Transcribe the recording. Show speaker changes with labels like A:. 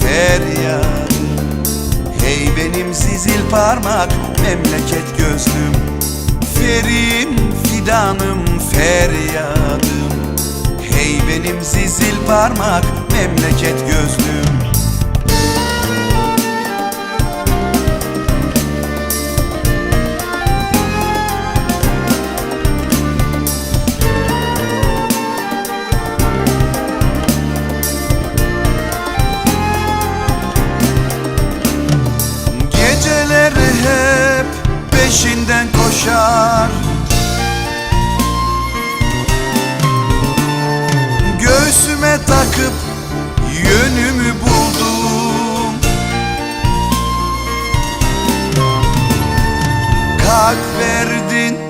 A: feryadım Hey benim zizil parmak memleket gözlüm. Ferim fidanım feryadım. Hey benim zizil parmak memleket gözlüm peşinden koşar. Göğsüme takıp yönümü buldum. Kalp verdin